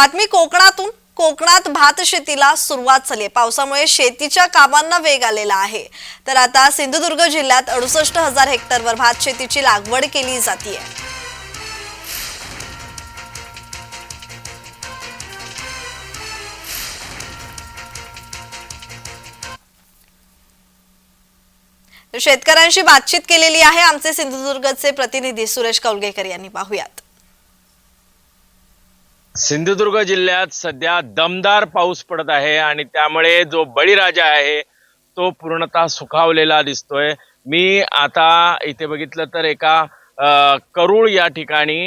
बातमी कोकणातून. कोकणात भात शेतीला सुरुवात झाली पावसामुळे शेतीच्या कामांना वेग आलेला आहे. तर आता सिंधुदुर्ग जिल्ह्यात अडुसष्ट हजार हेक्टरवर भात शेतीची लागवड केली जाते शेतकऱ्यांशी बातचीत केलेली आहे आमचे सिंधुदुर्गचे प्रतिनिधी सुरेश कौलगेकर यांनी. पाहुयात. सिंधुदुर्ग जिल्ह्यात सध्या दमदार पाऊस पडत आहे आणि त्यामुळे जो बळीराजा आहे तो पूर्णतः सुखावलेला दिसतोय. मी आता इथे बघितलं तर एका करूळ या ठिकाणी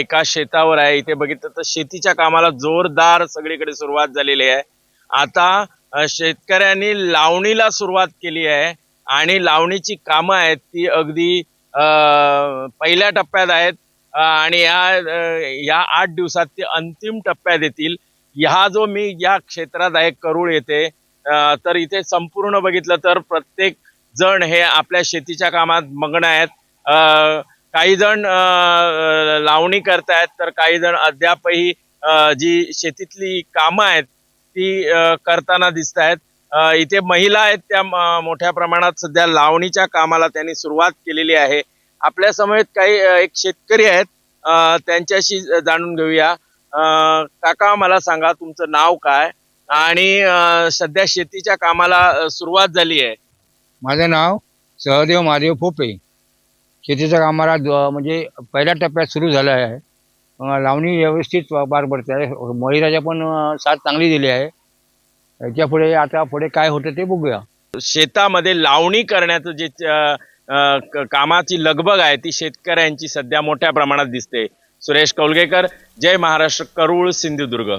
एका शेतावर आहे. इथे बघितलं तर शेतीच्या कामाला जोरदार सगळीकडे सुरुवात झालेली आहे. आता शेतकऱ्यांनी लावणीला सुरुवात केली आहे आणि लावणीची कामं आहेत ती अगदी पहिल्या टप्प्यात आहेत. आणि या या आठ दिवसात ते अंतिम टप्प्यात येतील. ह्या जो मी या क्षेत्रात आहे करूळ येते तर इथे संपूर्ण बघितलं तर प्रत्येक जण हे आपल्या शेतीच्या कामात मग्न आहेत. काही जण लावणी करतायत तर काही जण अद्यापही जी शेतीतली कामं आहेत ती करताना दिसत आहेत इथे महिला आहेत त्या म- मोठ्या प्रमाणात सध्या लावणीच्या कामाला त्यांनी सुरुवात केलेली आहे. आपल्यासमोर काही एक शेतकरी आहेत त्यांच्याशी जाणून घेऊया. काका मला सांगा तुमचं नाव काय? आणि सध्या शेतीच्या कामाला सुरुवात झाली आहे. माझं नाव सहदेव महादेव पोपे शेतीच्या कामाला म्हणजे पहिल्या टप्प्यात सुरू झालं आहे. लावणी व्यवस्थित पार पडते आहे. महिलाच्या पण साथ चांगली दिली आहे. याच्यापुढे आता पुढे काय होतं ते बघूया. शेतामध्ये लावणी करण्याचं जे कामाची लगबग आहे ती शेतकऱ्यांची सध्या मोठ्या प्रमाणात दिसते. सुरेश कौलगेकर जय महाराष्ट्र करूळ सिंधुदुर्ग.